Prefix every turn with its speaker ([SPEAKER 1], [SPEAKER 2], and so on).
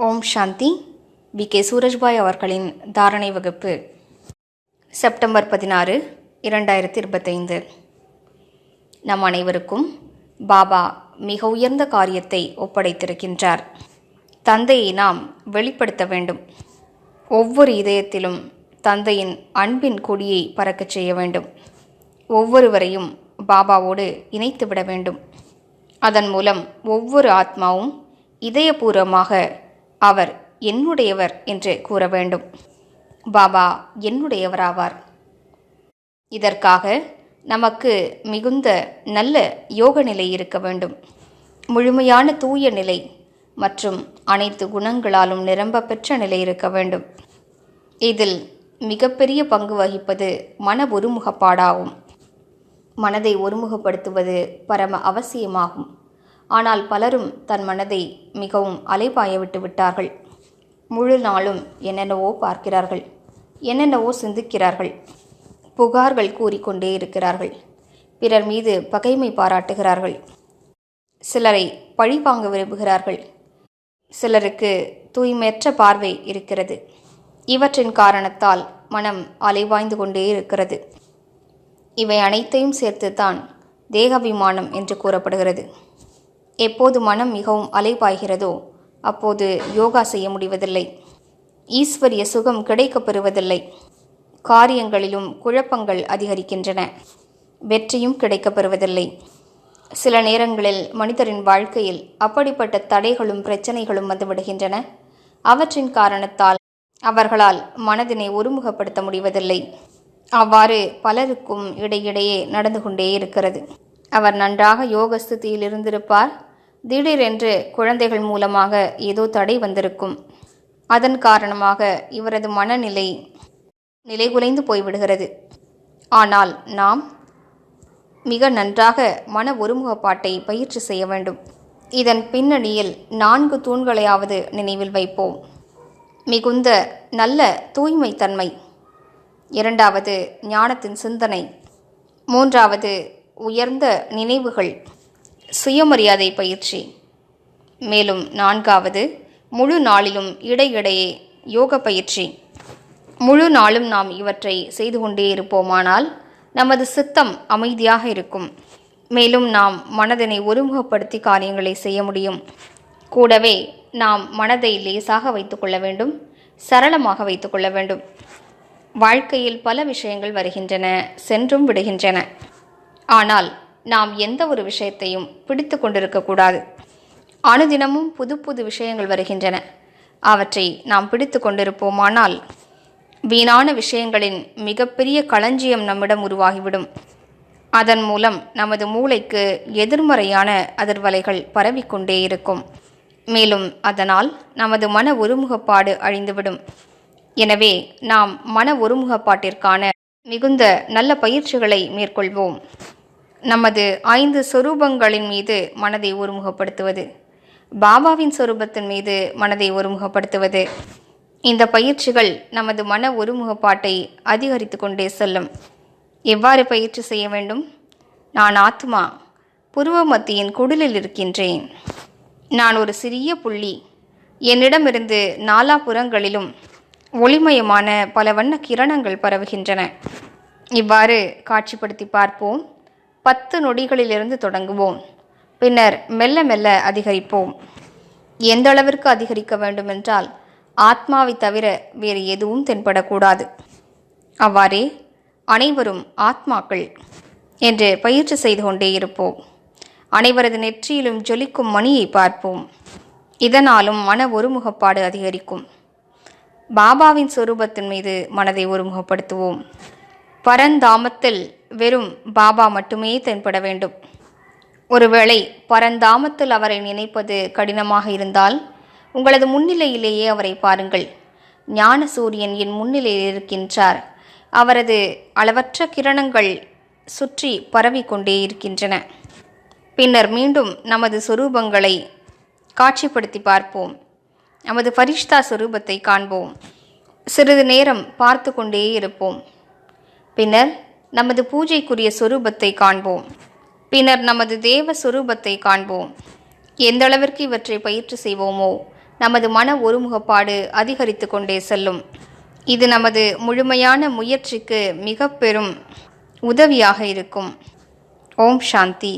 [SPEAKER 1] Om Shanti. We. K. Surajbhai அவர்களின் தாரணை வகுப்பு செப்டம்பர் பதினாறு இரண்டாயிரத்தி இருபத்தைந்து நம் அனைவருக்கும் பாபா மிக உயர்ந்த காரியத்தை ஒப்படைத்திருக்கின்றார். தந்தையை நாம் வெளிப்படுத்த வேண்டும். ஒவ்வொரு இதயத்திலும் தந்தையின் அன்பின் கொடியை பறக்கச் செய்ய வேண்டும். ஒவ்வொருவரையும் பாபாவோடு இணைத்துவிட வேண்டும். அதன் மூலம் ஒவ்வொரு ஆத்மாவும் இதயபூர்வமாக அவர் என்னுடையவர் என்று கூற வேண்டும் பாபா என்னுடையவராவார். இதற்காக நமக்கு மிகுந்த நல்ல யோக நிலை இருக்க வேண்டும். முழுமையான தூய நிலை மற்றும் அனைத்து குணங்களாலும் நிரம்ப பெற்ற நிலை இருக்க வேண்டும். இதில் மிகப்பெரிய பங்கு வகிப்பது மன ஒருமுகப்பாடாகும். மனதை ஒருமுகப்படுத்துவது பரம அவசியமாகும். ஆனால் பலரும் தன் மனதை மிகவும் அலைபாய விட்டு விட்டார்கள். முழு நாளும் என்னென்னவோ பார்க்கிறார்கள். என்னென்னவோ சிந்திக்கிறார்கள். புகார்கள் கூறிக்கொண்டே இருக்கிறார்கள். பிறர் மீது பகைமை பாராட்டுகிறார்கள். சிலரை பழிவாங்க விரும்புகிறார்கள். சிலருக்கு தூய்மையற்ற பார்வை இருக்கிறது. இவற்றின் காரணத்தால் மனம் அலைவாய்ந்து கொண்டே இருக்கிறது. இவை அனைத்தையும் சேர்த்துத்தான் தேகாபிமானம் என்று கூறப்படுகிறது. எப்போது மனம் மிகவும் அலைபாய்கிறதோ அப்போது யோகா செய்ய முடிவதில்லை. ஈஸ்வரிய சுகம் கிடைக்கப் பெறுவதில்லை. காரியங்களிலும் குழப்பங்கள் அதிகரிக்கின்றன. வெற்றியும் கிடைக்கப் பெறுவதில்லை. சில நேரங்களில் மனிதரின் வாழ்க்கையில் அப்படிப்பட்ட தடைகளும் பிரச்சனைகளும் வந்துவிடுகின்றன அவற்றின் காரணத்தால் அவர்களால் மனதினை ஒருமுகப்படுத்த முடிவதில்லை. அவ்வாறு பலருக்கும் இடையிடையே நடந்து கொண்டே இருக்கிறது. அவர் நன்றாக யோக ஸ்திதியில் இருந்திருப்பார். திடீரென்று குழந்தைகள் மூலமாக ஏதோ தடை வந்திருக்கும். அதன் காரணமாக இவரது மனநிலை நிலைகுலைந்து போய்விடுகிறது. ஆனால் நாம் மிக நன்றாக மன ஒருமுகப்பாட்டை பயிற்சி செய்ய வேண்டும். இதன் பின்னணியில் நான்கு தூண்களையாவது நினைவில் வைப்போம். மிகுந்த நல்ல தூய்மைத்தன்மை. இரண்டாவது ஞானத்தின் சிந்தனை. மூன்றாவது உயர்ந்த நினைவுகள். சுயமரியாதை பயிற்சி. மேலும் நான்காவது முழு நாளிலும் இடையிடையே யோக பயிற்சி. முழு நாளும் நாம் இவற்றை செய்து கொண்டே இருப்போமானால் நமது சித்தம் அமைதியாக இருக்கும். மேலும் நாம் மனதினை ஒருமுகப்படுத்தி காரியங்களை செய்ய முடியும். கூடவே நாம் மனதை லேசாக வைத்துக்கொள்ள வேண்டும் சரளமாக வைத்துக்கொள்ள வேண்டும். வாழ்க்கையில் பல விஷயங்கள் வருகின்றன சென்றும் விடுகின்றன. ஆனால் நாம் எந்த ஒரு விஷயத்தையும் பிடித்து கொண்டிருக்கக்கூடாது அனுதினமும் புது புது விஷயங்கள் வருகின்றன. அவற்றை நாம் பிடித்து கொண்டிருப்போமானால் வீணான விஷயங்களின் மிகப்பெரிய களஞ்சியம் நம்மிடம் உருவாகிவிடும். அதன் மூலம் நமது மூளைக்கு எதிர்மறையான அதிர்வலைகள் பரவிக்கொண்டே இருக்கும். மேலும் அதனால் நமது மன ஒருமுகப்பாடு அழிந்துவிடும். எனவே நாம் மன ஒருமுகப்பாட்டிற்கான மிகுந்த நல்ல பயிற்சிகளை மேற்கொள்வோம். நமது ஐந்து சொரூபங்களின் மீது மனதை ஒருமுகப்படுத்துவது. பாபாவின் சொரூபத்தின் மீது மனதை ஒருமுகப்படுத்துவது. இந்த பயிற்சிகள் நமது மன ஒருமுகப்பாட்டை அதிகரித்து கொண்டே செல்லும். எவ்வாறு பயிற்சி செய்ய வேண்டும்? நான் ஆத்மா புருவ மத்தியின் குடிலில் இருக்கின்றேன். நான் ஒரு சிறிய புள்ளி. என்னிடமிருந்து நாலாபுறங்களிலும் ஒளிமயமான பல வண்ண கிரணங்கள் பரவுகின்றன. இவ்வாறு காட்சிப்படுத்தி பார்ப்போம். பத்து நொடிகளிலிருந்து தொடங்குவோம். பின்னர் மெல்ல மெல்ல அதிகரிப்போம். எந்த அளவிற்கு அதிகரிக்க வேண்டுமென்றால் ஆத்மாவை தவிர வேறு எதுவும் தென்படக்கூடாது. அவ்வாறே அனைவரும் ஆத்மாக்கள் என்று பயிற்சி செய்து கொண்டே இருப்போம். அனைவரது நெற்றியிலும் ஜொலிக்கும் மணியை பார்ப்போம். இதனாலும் மன ஒருமுகப்பாடு அதிகரிக்கும். பாபாவின் சொரூபத்தின் மீது மனதை ஒருமுகப்படுத்துவோம். பரந்தாமத்தில் வெறும் பாபா மட்டுமே தென்பட வேண்டும். ஒருவேளை பரந்தாமத்தில் அவரை நினைப்பது கடினமாக இருந்தால் உங்களது முன்னிலையிலேயே அவரை பாருங்கள். ஞான சூரியன் என் முன்னிலையில் இருக்கின்றார். அவரது அளவற்ற கிரணங்கள் சுற்றி பரவிக்கொண்டே இருக்கின்றன. பின்னர் மீண்டும் நமது சொரூபங்களை காட்சிப்படுத்தி பார்ப்போம். நமது பரிஷ்தா சொரூபத்தை காண்போம். சிறிது நேரம் பார்த்து கொண்டே இருப்போம். பின்னர் நமது பூஜைக்குரிய சொரூபத்தை காண்போம். பின்னர் நமது தேவ சொரூபத்தை காண்போம். எந்தளவிற்கு இவற்றை பயிற்சி செய்வோமோ நமது மன ஒருமுகப்பாடு அதிகரித்து கொண்டே செல்லும். இது நமது முழுமையான முயற்சிக்கு மிக பெரும் உதவியாக இருக்கும். ஓம் சாந்தி.